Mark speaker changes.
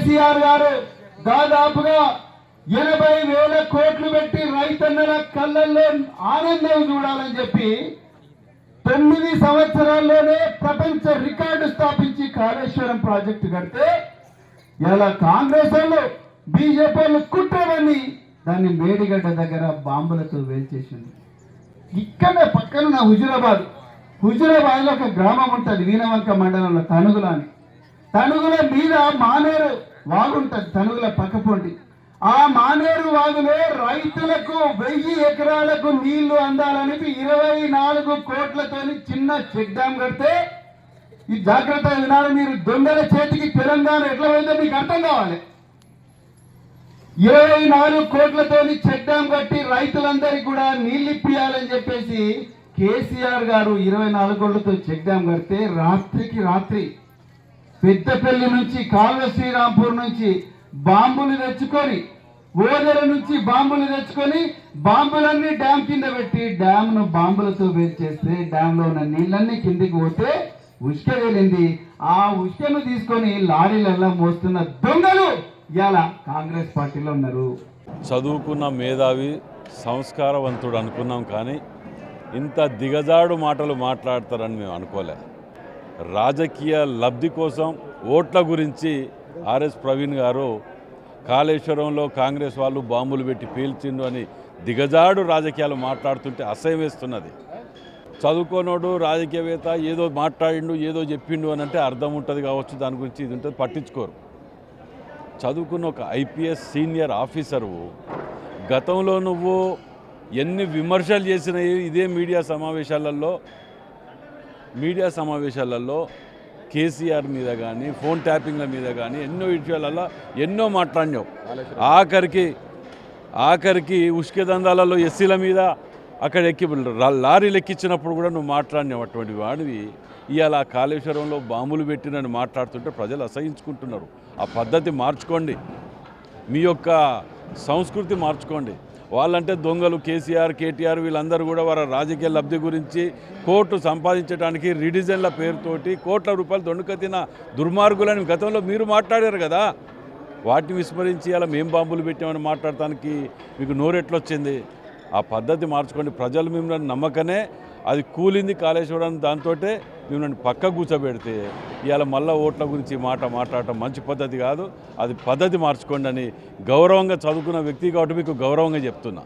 Speaker 1: కేసీఆర్ గారు దాదాపుగా ఎనభై వేల కోట్లు పెట్టి రైతన్నల కళ్ళల్లో ఆనందం చూడాలని చెప్పి తొమ్మిది సంవత్సరాల్లోనే ప్రపంచ రికార్డు స్థాపించి కాళేశ్వరం ప్రాజెక్టు కడితే ఇలా కాంగ్రెస్ వాళ్ళు బీజేపీ వాళ్ళు కుట్రవని దాన్ని మేడిగడ్డ దగ్గర బాంబులతో వేల్చేసింది ఇక్కడ పక్కన నా హుజురాబాద్. హుజురాబాద్లో ఒక గ్రామం ఉంటుంది వీణవంక మండలంలో తణుగుల అని తణుగుల మీద మానేరు. వాగుంటుంది తనుగుల పక్కపోండి. ఆ మానేరు వాగులో రైతులకు వెయ్యి ఎకరాలకు నీళ్ళు అందాలని ఇరవై నాలుగు కోట్లతోని చిన్న చెక్ డ్యామ్ కడితే ఈ జాగ్రత్త వినాలి మీరు. దొంగల చేతికి తెలంగాణ ఎట్లా పోయిందో మీకు అర్థం కావాలి. ఇరవై నాలుగు కోట్లతోని చెక్ డ్యామ్ కట్టి రైతులందరికీ కూడా నీళ్ళు ఇప్పియాలని చెప్పేసి కేసీఆర్ గారు ఇరవై నాలుగు కోట్లతో చెక్ డ్యామ్ కడితే రాత్రికి రాత్రి పెద్దపల్లి నుంచి కాల్వ శ్రీరాంపూర్ నుంచి బాంబులు తెచ్చుకొని ఓదెల నుంచి బాంబులు తెచ్చుకొని బాంబులన్నీ డ్యామ్ కింద పెట్టి డ్యామ్ను బాంబులతో చేస్తే డ్యామ్లో ఉన్న నీళ్ళన్నీ కిందికి పోతే ఉష్క వెళ్ళింది ఆ ఉష్కను తీసుకొని లారీలలో మోస్తున్న దొంగలు ఇవాళ కాంగ్రెస్ పార్టీలో ఉన్నారు.
Speaker 2: చదువుకున్న మేధావి సంస్కారవంతుడు అనుకున్నాం కానీ ఇంత దిగజాడు మాటలు మాట్లాడతారని మేము అనుకోలే. రాజకీయ లబ్ధి కోసం ఓట్ల గురించి ఆర్ఎస్ ప్రవీణ్ గారు కాళేశ్వరంలో కాంగ్రెస్ వాళ్ళు బాంబులు పెట్టి పీల్చిండు అని దిగజాడు రాజకీయాలు మాట్లాడుతుంటే అసహ్యం వేస్తున్నది. చదువుకోనోడు రాజకీయవేత్త ఏదో మాట్లాడిండు ఏదో చెప్పిండు అని అంటే అర్థం ఉంటుంది కావచ్చు దాని గురించి ఇది ఉంటుంది పట్టించుకోరు. చదువుకున్న ఒక ఐపీఎస్ సీనియర్ ఆఫీసరు గతంలో నువ్వు ఎన్ని విమర్శలు చేసినాయి ఇదే మీడియా సమావేశాలలో మీడియా సమావేశాలలో కేసీఆర్ మీద కానీ ఫోన్ ట్యాపింగ్ల మీద కానీ ఎన్నో విషయాలలో ఎన్నో మాట్లాడినావు ఆఖరికి ఆఖరికి ఉష్క దందాలలో ఎస్సీల మీద అక్కడ ఎక్కి లారీలు ఎక్కించినప్పుడు కూడా నువ్వు మాట్లాడినావు అటువంటి వాడివి. ఇవాళ కాళేశ్వరంలో బాంబులు పెట్టినని మాట్లాడుతుంటే ప్రజలు అసహించుకుంటున్నారు. ఆ పద్ధతి మార్చుకోండి. మీ యొక్క సంస్కృతి మార్చుకోండి. వాళ్ళంటే దొంగలు కేసీఆర్ కేటీఆర్ వీళ్ళందరూ కూడా వారి రాజకీయ లబ్ధి గురించి కోర్టు సంపాదించడానికి రిడిజన్ల పేరుతోటి కోట్ల రూపాయలు దొండకతిన దుర్మార్గులని గతంలో మీరు మాట్లాడారు కదా. వాటిని విస్మరించి అలా మేము బాంబులు పెట్టామని మాట్లాడటానికి మీకు నోరెట్లొచ్చింది. ఆ పద్ధతి మార్చుకోండి. ప్రజలు మిమ్మల్ని నమ్మకనే అది కూలింది కాళేశ్వరం దాంతో మిమ్మల్ని పక్క కూర్చోబెడితే ఇవాళ మళ్ళా ఓట్ల గురించి మాట మాట్లాడటం మంచి పద్ధతి కాదు. అది పద్ధతి మార్చుకోండి అని గౌరవంగా చదువుకున్న వ్యక్తి కాబట్టి మీకు గౌరవంగా చెప్తున్నా.